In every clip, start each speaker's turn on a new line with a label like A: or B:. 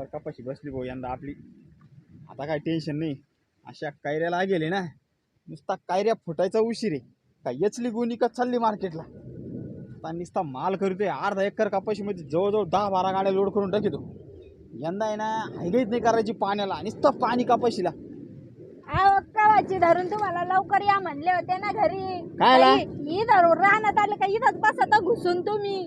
A: Number कपाशी बसली भाऊ यंदा आपली. आता काय टेन्शन नाही. अशा कायऱ्याला गेले ना नुसता कायऱ्या फुटायचा उशीर आहे. काय यचली गुणी का चालली मार्केटला? आता नुसता माल करतोय अर्धा एकर कपाशीमध्ये जवळजवळ दहा बारा गाड्या लोड करून टाकतो. यंदा आहे ना हायगेच नाही करायची पाण्याला नुसतं पाणी कपाशीला.
B: कवाची धरून तुम्हाला लवकर या म्हणले होते ना घरी.
A: कायला?
B: ही धरून राहण्यात आले का इथंच बसता घुसून तुम्ही?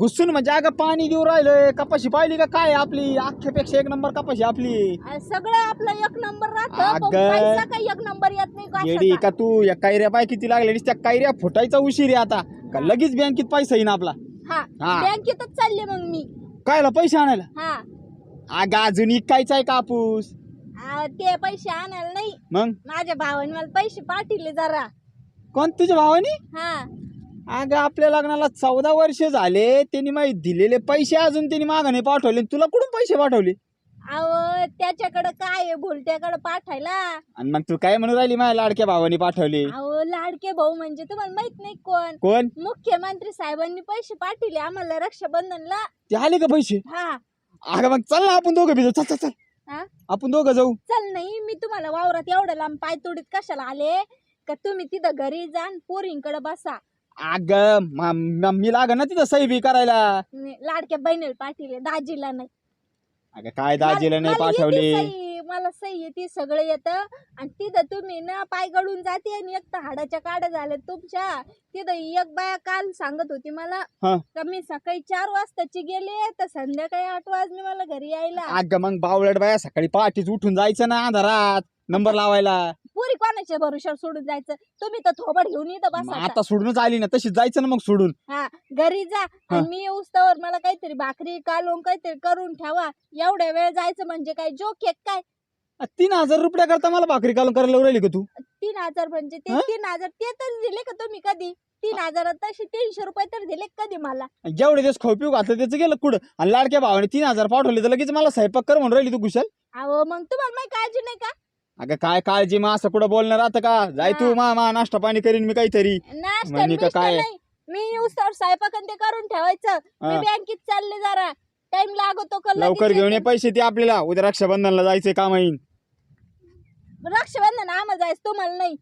A: घुसून म्हणजे अगं पाणी देऊ राहिलंय. कपाशी पाहिली का काय आपली? अख्ख्यापेक्षा एक नंबर कपाशी आपली.
B: सगळं आपलं एक नंबर राहतं
A: अगं.
B: पण पैसा काही एक नंबर येत नाही
A: येडी
B: कशाचा.
A: का तू? या कायऱ्या पाय किती लागले त्या कायऱ्या फुटायचा उशीर आहे आता. का लगेच बँकेत पैसा येईन आपला?
B: हा.
A: हा.
B: बँकेतच चालले मग मी.
A: कायला पैसे आणायला?
B: हा.
A: अगं अजून इकायचा आहे कापूस.
B: ते पैसे आणायला नाही.
A: मग?
B: माझ्या भावाने मला पैसे पाठवले जरा.
A: कोण? तुझ्या भावानी?
B: हा.
A: अगं आपल्या लग्नाला चौदा वर्ष झाले त्यांनी माहिती दिलेले पैसे अजून त्यांनी मागं नाही पाठवले. तुला कुठून पैसे पाठवले?
B: अहो त्याच्याकडे काय आहे भुलट्याकडे पाठायला.
A: आणि मग तू काय म्हणून राहिली माझ्या लाडक्या भावानी पाठवले?
B: अहो लाडके भाऊ म्हणजे तुम्हाला माहीत नाही कोण.
A: कोण?
B: मुख्यमंत्री साहेबांनी पैसे पाठवले आम्हाला रक्षाबंधनला.
A: ते आले का पैसे?
B: हा.
A: अगं मग चल ना आपण दोघं भिजू चल चल चल.
B: हा?
A: आपण दोघं जाऊ.
B: चल नाही मी तुम्हाला वावरात एवढं लांब पाय तोडीत कशाला आले? का तुम्ही तिथं घरी जाण पोरींकडे बसा.
A: अगं म- लाग ना तिथं सही बी करायला
B: लाडक्या बहिणीला पाठवले दाजीला नाही.
A: अगं काय दाजीला
B: मला-
A: नाही
B: मला येते
A: पाठवले?
B: सही, मला सही येते सगळं येतं. आणि तिथं तुम्ही ना पाय गळून जाते आणि एक तर हाडाच्या काड्या झाल्या तुमच्या. तिथं एक बाया काल सांगत होती मला
A: हा.
B: का मी सकाळी चार वाजताची गेले तर संध्याकाळी आठ वाजले मला घरी यायला.
A: अगं मग बावळट बाया सकाळी पहाटेच उठून जायचं ना अंधारात नंबर लावायला.
B: पुरी कोणाच्या भरोशावर सोडून जायचं? तुम्ही तर थोबड घेऊन येतं
A: मग
B: बसा
A: आता सोडूनच आली ना तशीच जायचं ना मग सोडून.
B: हा घरी जा. आणि मी उस्तावर मला काहीतरी भाकरी कालवून काहीतरी करून ठेवा. एवढ्या वेळ जायचं म्हणजे काय? जोक आहे काय?
A: आ, तीन हजार रुपया करता मला भाकरी कालून करायला राहिली का तू?
B: तीन हजार म्हणजे ते
A: हा?
B: तीन हजार ते तर दिले का तुम्ही कधी? तीन हजार तसे तीनशे रुपये तर दिले का कधी मला?
A: जेवढे दिवस खाऊ पिऊ घातलं त्याचं गेलं कुठं? आणि लाडक्या भावाने तीन हजार पाठवले तर लगेच मला स्वयंपाक कर म्हणून राहिली तू कुशल.
B: अहो मग तुम्हाला माहिती काळजी नाही का?
A: अगं काय काळजी मग असं कुठं बोलणं राहतं का? जाय तू. मा मा नाश्ता पाणी करीन मी काहीतरी.
B: नाश्ता
A: म्हणजे का
B: बिश्ता
A: काय?
B: नाही. मी उस्तावर स्वयंपाक आणि ते करून ठेवायचं. मी
A: हा.
B: बँकेत चालले जरा. टाइम लागतो का लगेच
A: लवकर घेऊन ये
B: येते.
A: पैसे ते आपल्याला. उद्या रक्षाबंधनला जायचंय काम येईन
B: रक्षाबंधन आम्हाला जायचं तुम्हाला नाही.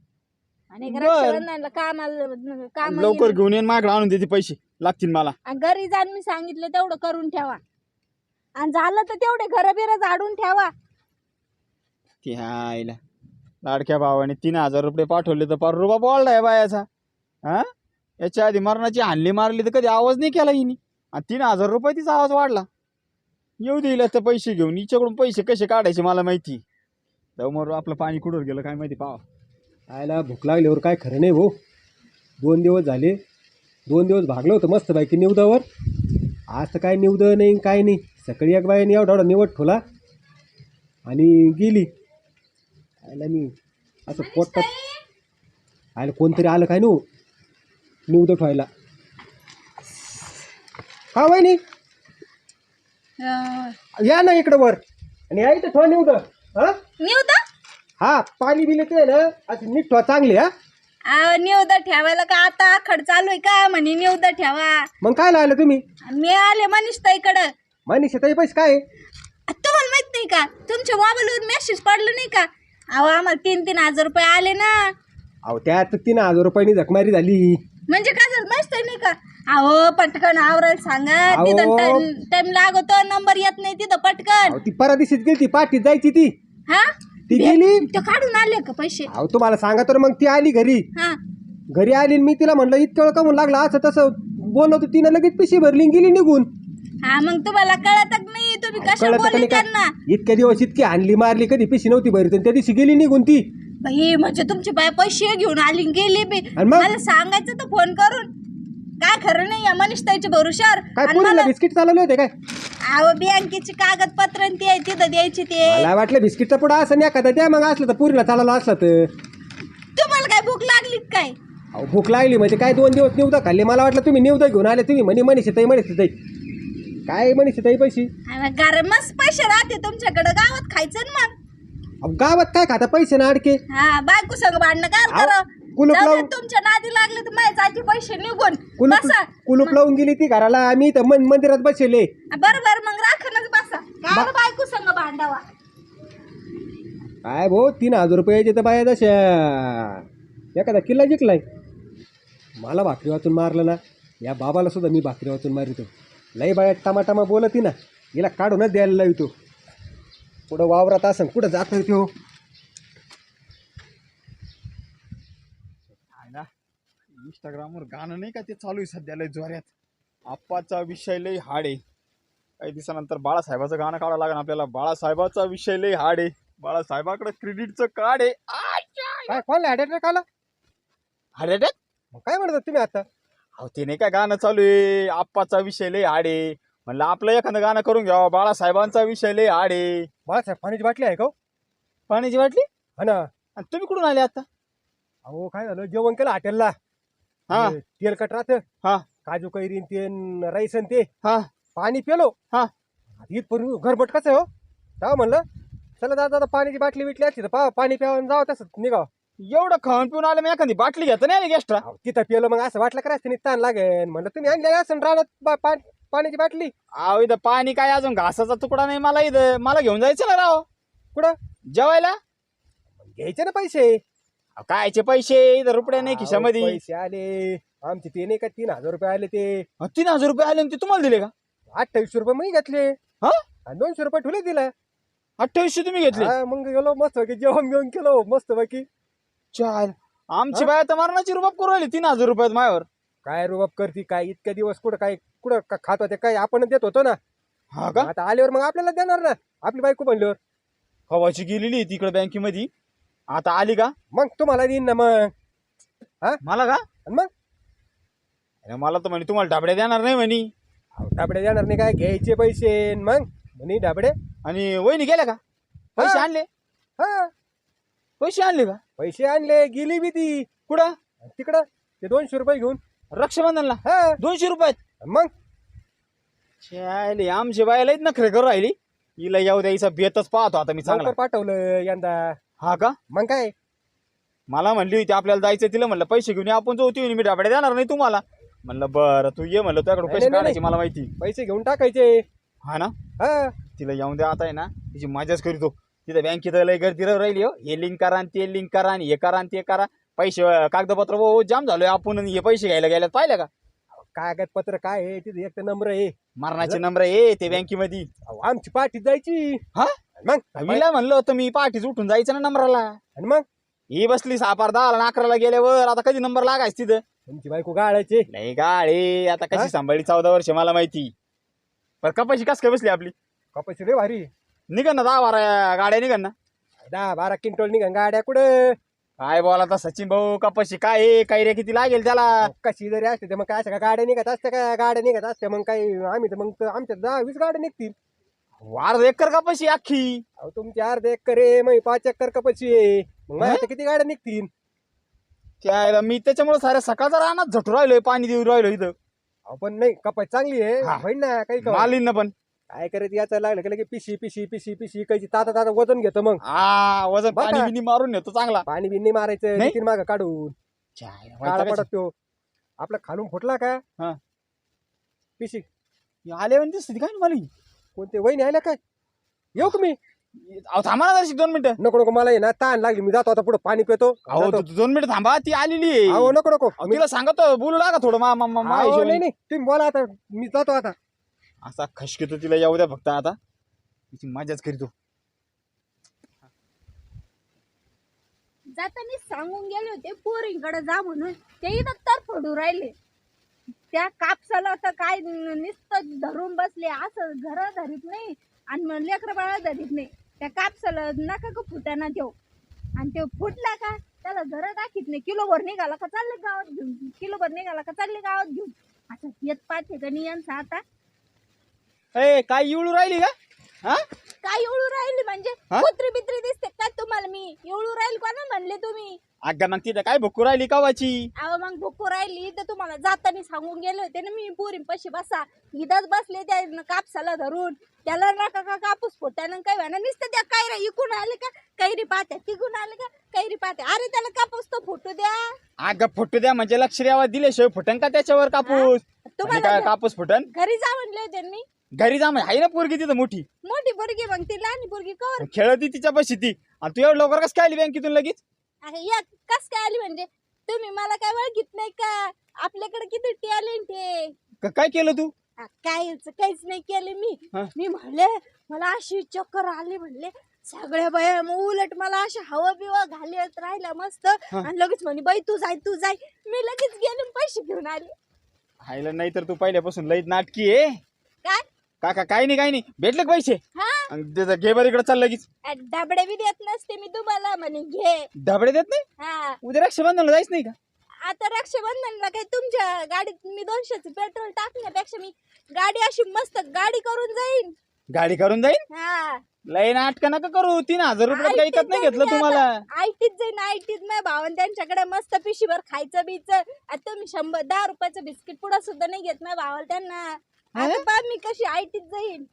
B: आणि
A: बर.
B: रक्षाबंधनला कामाला काम
A: लवकर घेऊन ये माझ्याकडे आणून देते पैसे. लागतील मला.
B: घरी जाऊन मी सांगितलं तेवढं करून ठेवा. आणि झालं तर तेवढे घर बिर झाडून ठेवा.
A: ते आईला लाडक्या भावाने तीन हजार रुपये पाठवले तर पार रुबा बोललाय बायाचा. हा? याच्या आधी मरणाची हानली मारली तर कधी आवाज नाही केला हिनी. आणि तीन हजार रुपये तिचा आवाज वाढला. येऊ दिला तर पैसे घेऊन. हिच्याकडून पैसे कसे काढायचे मला माहिती. जाऊ मग आपलं पाणी कुठं गेलं काय माहिती पाव
C: आयला भूक लागल्यावर काय खरं नाही भाऊ दोन दिवस झाले. दोन दिवस भागलं होतं मस्त बायकी निवदावर. आज तर काय निवद नाही काय नाही. सकाळी एक बाईने एवढा एवढा निवड ठेवला आणि गेली. आयला मी. असं पोटात आयला कोणतरी आलं काय नो? निवद ठेवायला. हा वहिनी. या ना इकडं वर. आणि या इथं ठेवा निवद हा?
B: निवद
C: हा पाणी बिले ते ना असं नीट ठेवा चांगली हा.
B: निवद ठेवायला का आता आखड चालू आहे का? म्हणे निवद ठेवा.
C: मग काय लावलं तुम्ही?
B: मी आले मनीष ताईकडं.
C: मनीषा ताई पैसे काय?
B: तुम्हाला माहीत नाही का? तुमच्या मोबाईलवर मेसेज पडलं नाही का? अहो आम्हाला तीन तीन हजार रुपये आले ना.
C: अहो त्यात तीन हजार रुपयांनी जखमारी झाली.
B: म्हणजे काय झालं माहीत नाही का? अहो पटकन आवरायला सांगा.
C: अहो.
B: तिथं टाइम लागतो नंबर येत नाही तिथं पटकन.
C: अहो ती परदिशीच गेली ती पाठीत जायची ती.
B: हा?
C: ती गेली.
B: ते काढून आले का पैसे?
C: अहो तुम्हाला सांगा तर मग ती आली घरी.
B: हा.
C: घरी आली आणि मी तिला म्हणलं इतकं वेळ कमून लागला असं तसं बोललो होतं तिनं लगेच पिशी भरली आणि गेली निघून.
B: हा मग तुम्हाला कळतच नाही तुम्ही कशा
C: कळत
B: बोलले त्यांना?
C: इतक्या दिवस इतकी आणली मारली कधी पिशी नव्हती भरत आणि त्या दिवशी गेली निघून ती.
B: बाई म्हणजे तुमचे बाय पैसे घेऊन आली आणि गेली बी.
C: आणि मग?
B: मला सांगायचं तर फोन करून. काय खरं नाही या मनीष ताईच्या भरोशावर
C: काय
B: आणि
C: पुरीला
B: मला
C: बिस्किट चालवले होते काय?
B: अहो बँकेची कागदपत्र आणि ते तिथं द्यायची ते.
C: मला वाटलं बिस्किटचा पुढं असं नाही एखादा द्या मग असलं तर पुरीला चालवलं असलं तर.
B: तुम्हाला काय भूक लागली का काय?
C: अहो भूक लागली म्हणजे काय दोन दिवस निवदा खाल्ले? मला वाटलं तुम्ही निवदा घेऊन आले तुम्ही म्हणे मनीषा ताई मनीषा ताई. काय मनीषा ताई पैसे
B: गरमच पैसे राहते तुमच्याकडे. गावात खायचं ना मग.
C: अहो गावात काय खाता? पैसे ना अडके.
B: हा बायको संग भांडणं काय
C: अहो,
B: करा.
C: कुलूप लावून-
B: तुमच्या नादी लागले तर माझ्या जायचे पैसे निघून.
C: कुलूप
B: बसा.
C: कुलूप लावून गेली ती घराला. आम्ही तर मन मंदिरात बसले
B: बरं बरं मग राखणच बसा. बसा काय बायको संग भांडावा.
C: काय भाऊ तीन हजार रुपयाचे तर बाया तशा. एखादा किल्ला जिंकलाय. मला भाकरी वाचून मारलं ना. या बाबाला सुद्धा मी भाकरी वाचून मारितो. लई बाया टमाटामा बोलती ना हिला काढूनच द्यायला लावितो कुठं वावरात असं कुठं जात तो
A: आहे ना? इंस्टाग्रामवर गाणं नाही का ते चालू आहे सध्या लय जोऱ्यात आप्पाचा विषय लय हाड आहे. काही दिवसानंतर बाळासाहेबाचं गाणं काढावं लागेल आपल्याला. बाळासाहेबाचा विषय लय हाड आहे. बाळासाहेबाकडे क्रेडिटचं कार्ड आहे!
C: काय कोण ॲडेटर काला
A: रे
C: मग काय म्हणतात तुम्ही आता?
A: अहो ते नाही का गाणं चालू आहे? आप्पाचा विषय लय आहे. म्हणलं आपलं एखादं गाणं करून घ्यावं. बाळासाहेबांचा विषय लय आहे.
C: बाळासाहेब पाण्याची बाटली आहे का हो?
A: पाण्याची वाटली
C: हा ना.
A: आणि तुम्ही कुठून आले आता?
C: अहो काय झालं? जेवण केलं हॉटेलला.
A: हा.
C: ते तेलकट राहतं.
A: हा.
C: काजू कैरीन ते न राईसन ते.
A: हा.
C: पाणी पेलो.
A: हा.
C: इथपर्यंत घरबट कसं आहे हो? तेव्हा म्हणलं. चला दादा आता पाण्याची बाटली बिटली असती तर पा पाणी प्यावं जावं तसं निघावं.
A: एवढं खाऊन पिऊन आलं मी एखादी बाटली घेता नाही आली
C: अहो, तिथं पिलं मग असं वाटलं करायचं नाही ताण लागेल? म्हणलं तुम्ही आणले असं राहणार पा- पाण्याची बाटली.
A: अहो इथं पाणी काय अजून घासाचा तुकडा नाही मला इथं. मला घेऊन जायचं ना राव.
C: कुठं?
A: जेवायला?
C: घ्यायचे ना पैसे.
A: अहो, कायचे पैसे? इथं रुपये नाही
C: अहो,
A: खिशामध्ये.
C: पैसे आले. आमचे ते नाही का तीन हजार रुपये आले ते.
A: अहो, तीन हजार रुपये आले आणि ते तुम्हाला दिले का?
C: अठ्ठावीसशे रुपये मी घेतले.
A: हा?
C: आणि दोनशे रुपये ठुले दिलं.
A: अठ्ठावीसशे तुम्ही घेतले?
C: मग गेलो मस्त पैकी जेवण घेऊन केलो मस्त पैकी
A: चाल. आमची
C: हा?
A: बाय तर मरणाची रुबाब करू राहिली तीन हजार रुपयात मायावर.
C: काय रुबाब करती काय इतक्या दिवस कुठं काय कुठं का- खात होते काय आपण देत होतो ना.
A: हा का?
C: आता आल्यावर मग आपल्याला देणार ना. आपली बायको म्हणल्यावर
A: हवाची गेलेली तिकडे बँकेमध्ये. आता आली का?
C: मग तुम्हाला देईन ना मग.
A: मला का?
C: मग?
A: अरे मला तर म्हणे तुम्हाला डाबड्या देणार नाही म्हणे.
C: अहो, डाबडे देणार नाही काय घ्यायचे पैसे मग. म्हणे डाबडे
A: आणि वहिनी गेल्या का? पैसे
C: हा.
A: आणले?
C: हा.
A: पैसे आणले का?
C: पैसे आणले गेली बी ती.
A: कुठं?
C: तिकडं. ते दोनशे रुपये घेऊन.
A: रक्षाबंधनला?
C: हा.
A: दोनशे रुपयात
C: मग?
A: चाले आमची बायला नखरे करू राहिली. हिला येऊ द्यायचा बेतच पाहतो आता मी चांगला.
C: लवकर पाठवलं यंदा.
A: हा का?
C: मग काय?
A: मला म्हणली होती आपल्याला जायचं तिला म्हणलं पैसे घेऊन ये, आपण जाऊ ती म्हणे, मी डाबड्या देणार नाही तुम्हाला. म्हणलं बरं तू ये म्हणलं तुझ्याकडे
C: नाही,
A: पैसे
C: नाही,
A: काढायचे मला माहिती.
C: पैसे घेऊन टाकायचे.
A: हा ना?
C: हा.
A: तिला येऊन द्या आता आहे ना तिची मजाच करीतो. तिथं बँकेत लय गर्दी राहिली हो. हे लिंक करा आणि ते लिंक करा आणि हे करा आणि ते करा. पैसे कागदपत्र हो जाम झालोय आपण आणि हे पैसे घ्यायला गेल्यात. पाहिलं का?
C: कागदपत्र काय आहे? तिथे एक तर नंबर आहे.
A: मरणाचे नंबर आहे ते बँकेमध्ये.
C: अहो, आमची पाठी जायची.
A: हा?
C: मग?
A: हिला म्हणलं होतं मी पाठीच उठून जायचं ना नंबराला.
C: आणि मग?
A: ही बसली सापार दहाला आणि अकराला गेल्यावर आता कधी नंबर लागायच तिथं?
C: तुमची बायको गाळायची.
A: नाही गाळे आता
C: हा?
A: कशी सांभाळली चौदा वर्ष मला माहिती. पण कपाशी कस काय बसली आपली?
C: कपाशी रे भारी.
A: निघन ना दहा बारा गाड्या निघन ना.
C: दहा बारा क्विंटल निघा गाड्या कुठं?
A: काय बोला आता सचिन भाऊ कपाशी काय आहे? काय रे किती लागेल त्याला?
C: कशी जरी असते तर मग काय असं का गाड्या निघत असते का? गाड्या निघत असते मग काही आम्ही तर मग तर आमच्या दहा वीस गाड्या निघतील.
A: वार एकर कपाशी अख्खी.
C: अहो तुमची अर्धा एकर आहे मग पाच एकर कपाशी आहे. मग माझ्या किती गाड्या निघतील?
A: त्याला मी त्याच्यामुळे साऱ्या सकाळचा रानात झटू राहिलोय पाणी देऊ राहिलो इथं.
C: अहो पण नाही कपाशी चांगली आहे.
A: हा.
C: होईन ना काही
A: मालीन पण.
C: काय करत याचं लागलं की लगे पिशी पिशी पिशी पिशी काही ताता ताता वजन घेतो मग.
A: हा वजन पाणी? बिनी मारून येतो चांगला.
C: पाणी बिन्नी मारायचं
A: नाही?
C: नितीन मागं काढून.
A: चाय,
C: काळा
A: वैतागाची.
C: पडत तो. आपला खालून फुटला का?
A: हा.
C: पिशी.
A: आले म्हणजे दिसते काय मला?
C: कोणते वहिनी आल्या काय? येऊ का मी?
A: अहो थांबा ना जराशी दोन मिनिटं.
C: नको नको मला आहे ना ताण लागली. मी जातो आता पुढे पाणी पितो.
A: अहो
C: जातो.
A: दो- दोन मिनिटं थांबा ती आलेली आहे.
C: अहो नको नको.
A: अहो,
C: मी-
A: तिला सांगतो बोलू लागा थोडं मा मा- मा- मा
C: अहो,
A: हिशोबाने.
C: नाही नाही. तुम्ही बोला आता. मी जातो आता.
A: असा खशकेतो तिला येऊ द्या फक्त आता. तिची मजाच करीतो
B: जाताना सांगून गेले होते पोरींकडे जा म्हणून. ते इथं तर फोडू राहिले. त्या कापसाला तर काय नुसतं धरून बसले असं घर धरीत नाही आणि मग लेकरं बाळा धरीत नाही. त्या कापसाला नका का फुटाना देऊ आणि ते फुटला का त्याला घर दाखीत नाही. किलोभर निघाला का चालले गावात घेऊन? किलोभर निघाला का चालले गावात घेऊन? असं येत पाहते का नियंचा आता
A: ए काय इवळू राहिली का? हा?
B: काय एवढू राहिली म्हणजे?
A: हा?
B: कुत्री बित्री दिसते काय तुम्हाला मी? एवढू राहील कोणा म्हणले तुम्ही?
A: अगं मग तिथं काय भुकू राहिली कावाची?
B: अहो मग भुकू राहिली तर तुम्हाला जाताना सांगून गेले होते ना मी पोरी पशी बसा. इथंच बसले त्या न कापसाला धरून. त्याला नका का कापूस फुटानं काय म्हणा नुसतं त्या कैऱ्या इकून आले का? कैरी पाहत्या तिकून आले का? कैरी पाहत्या अरे त्याला कापूस तो फुटू द्या.
A: अगं फुटू द्या म्हणजे लक्ष द्यावा दिल्याशिवाय फुटन का त्याच्यावर कापूस?
B: तुम्हाला
A: काय कापूस फुटन?
B: घरी जा म्हणले होते ना मी.
A: घरी जा आहे ना पोरगी तिथं मोठी?
B: मोठी पोरगी मग. ती लहान पोरगी कवर
A: खेळती तिच्या पशी ती. आणि तू एवढं लवकर कसं काय आली बँकेतून लगेच?
B: अरे या कस काय आली म्हणजे? तुम्ही मला काय ओळखीत नाही का? आपल्याकडे किती टॅलेंट आहे?
A: क- काय केलं तू?
B: आ, काहीच काहीच नाही केले मी.
A: हा.
B: मी म्हणले मला अशी चक्कर आली म्हणले. सगळ्या बाया मग उलट मला अशा हवा बिवा घालत राहिल्या मस्त. आणि लगेच म्हणे बाई तू जाय तू जाय. मी लगेच गेले आणि पैसे घेऊन आले.
A: हायला नाही तर तू पहिल्यापासून लईत नाटकी आहे.
B: काय?
A: काका काय नाही काय नाही. भेटले का पैसे?
B: हा?
A: घे बरं इकडे चाल लगेच.
B: आ, डबडे बी देत नसते मी तुम्हाला म्हणे घे.
A: धबडे देत नाही?
B: हा.
A: उद्या रक्षाबंधनला जायच नाही का?
B: आता रक्षाबंधनला काही तुमच्या गाडीत मी दोनशेच पेट्रोल टाकण्यापेक्षा मी गाडी अशी मस्त गाडी करून जाईन.
A: गाडी करून जाईन?
B: हा.
A: लई नाटक नका करू. तीन हजार रुपयात काही इकत नाही घेतलं तुम्हाला.
B: आयटीत जाईन आयटीत नाही भावन त्यांच्याकडे मस्त पिशीभर खायचं बीच. आता तुम्ही शंभर दहा रुपयाचं बिस्किट पुडा सुद्धा नाही घेत. नाही भावाला त्यांना आता पहा मी कशी आयटीत जाईन.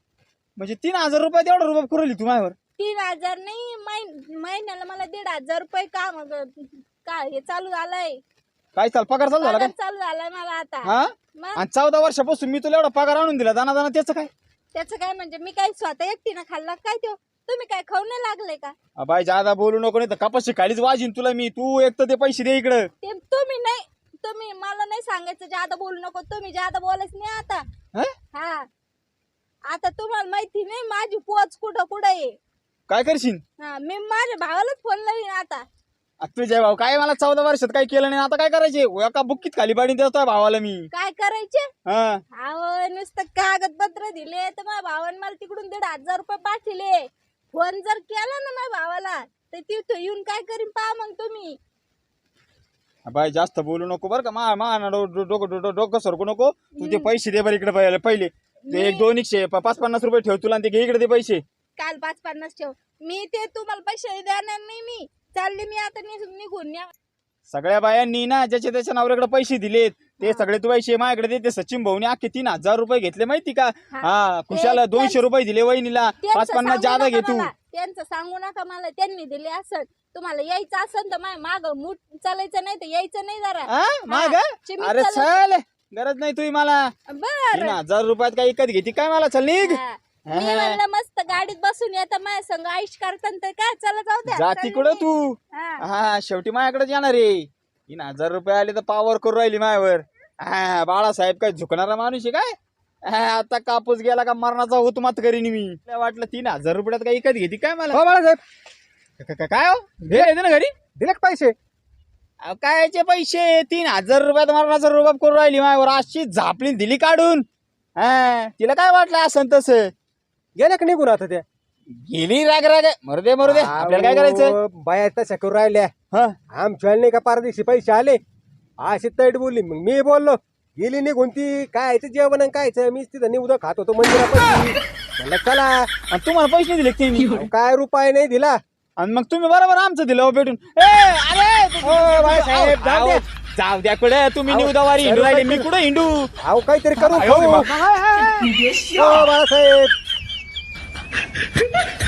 A: म्हणजे तीन हजार रुपयात एवढा रुपये पुरवली तू माझ्यावर.
B: तीन हजार नाही महिन- महिन्याला मला दीड हजार रुपये काम का हे चालू झालंय?
A: काय चाल पगार चालू झाला
B: पगार चालू झालाय मला आता.
A: हा?
B: मग?
A: आणि चौदा वर्षापासून मी तुला एवढा पगार आणून दिला दाना दाना त्याचं काय?
B: त्याचं काय म्हणजे मी काय स्वतः एकटीनं खाल्ला काय तो? तुम्ही काय खाऊ नाही लागले का?
A: बाय जादा बोलू नको नाही तर कपाशी खालीच वाजीन तुला मी. तू एक तर ते पैसे दे इकडं.
B: ते तुम्ही नाही तुम्ही? मला नाही सांगायचं जादा बोलू नको तुम्ही जादा बोलायच नाही आता.
A: हं?
B: हा. आता तुम्हाला माहिती नाही माझी पोच कुठं कुठं आहे?
A: काय करशील?
B: हा मी माझ्या भावालाच फोन लावीन आता.
A: आ, तुझ्या भाऊ काय मला चौदा वर्षात काय केलं नाही आता काय करायचे? एका बुक्कीत खाली पाडी देतोय भावाला मी.
B: काय करायचे?
A: हा.
B: अहो नुसतं कागदपत्र दिले तर माझ्या भावाने मला तिकडून दीड हजार रुपये पाठवले. फोन जर केला ना माझ्या भावाला तर तिथं येऊन काय करीन पहा मग तुम्ही.
A: बाय जास्त बोलू नको बरं का. मा मा डोकं डोकं सरकू नको. तू ते पैसे दे बरं इकडे पहिले पहिले. ते एक दोन एकशे प- पाच पन्नास रुपये ठेव तुला आणि ते घे इकडे ते पैसे.
B: काल पाच पन्नास ठेव. मी ते तुम्हाला पैसे देणार नाही मी. चालले मी आता नि- निघून. या.
A: सगळ्या बायांनी ना ज्याच्या त्याच्या नवऱ्याकडे पैसे दिलेत ते सगळे तू पैसे माझ्याकडे दे ते सचिन भाऊने अख्खे तीन हजार रुपये घेतले माहिती का?
B: हा.
A: खुशाला दोनशे रुपये दिले वहिनीला.
B: त्यांचं
A: पाच पन्नास
B: सांगू
A: जादा
B: नका
A: घे तू.
B: मला. त्यांचं सांगू नका मला. त्यांनी दिले असन तुम्हाला यायचं असन तर माय माग मूठ चालायचं नाही तर यायचं नाही जरा.
A: हा? माग?
B: हा,
A: अरे. चल गरज नाही तुही मला.
B: बर.
A: तीन हजार रुपयात काय इकत घेते काय मला? चल निघ.
B: हा. मी म्हणलं मस्त गाडीत बसून येतं माझ्या संग आयुष करताना तर काय? चला जाऊ द्या.
A: जा
B: चालली
A: तिकडं
B: मी.
A: तू.
B: हा.
A: हा शेवटी माझ्याकडेच येणार रे तीन हजार रुपये आले तर पावर करू राहिली माझ्यावर हा बाळासाहेब काय झुकणारा माणूस आहे काय? हा, आता कापूस गेला का मरणाचा होत मात करीन मी. मला वाटलं तीन हजार रुपयात काय इकत घेते काय मला?
C: हो बाळासाहेब.
A: क- क- काय हो? येते ना घरी.
C: दिले का पैसे.
A: अहो, कायचे पैसे? तीन हजार रुपयात मरणाचा रुबाब करू राहिली माझ्यावर. अशी झापली दिली काढून. हा तिला काय वाटलं असं तसं?
C: गेले का निघून आता त्या
A: गेली राग राग. मरू दे मरू दे. आपल्याला काय करायचं?
C: अहो, बाया तशा करू राहिल्या.
A: हा.
C: आमच्या नाही का परदेशी पैसे आले? अशी तैट बोलली. मग मी बोललो गेली निघून ती. काय जेवण आणि कायचं मीच तिथं निवडं खात होतो मंदिरापाशी. म्हणलं चला.
A: आणि तुम्हाला पैसे नाही दिले का ते मी
C: अहो, काय रुपये नाही दिला.
A: आणि मग तुम्ही बरोबर आमचं दिलं हो भेटून. ए, अरे, तू-
C: ओ, बाळासाहेब,
A: अहो,
C: जाऊ द्या.
A: अहो, जाऊ द्या कुठे? तुम्ही निवदावारी हिंडू राहिले. मी कुठं हिंडू?
C: अहो काहीतरी करू खाऊ.
A: मग-
C: हो बाळासाहेब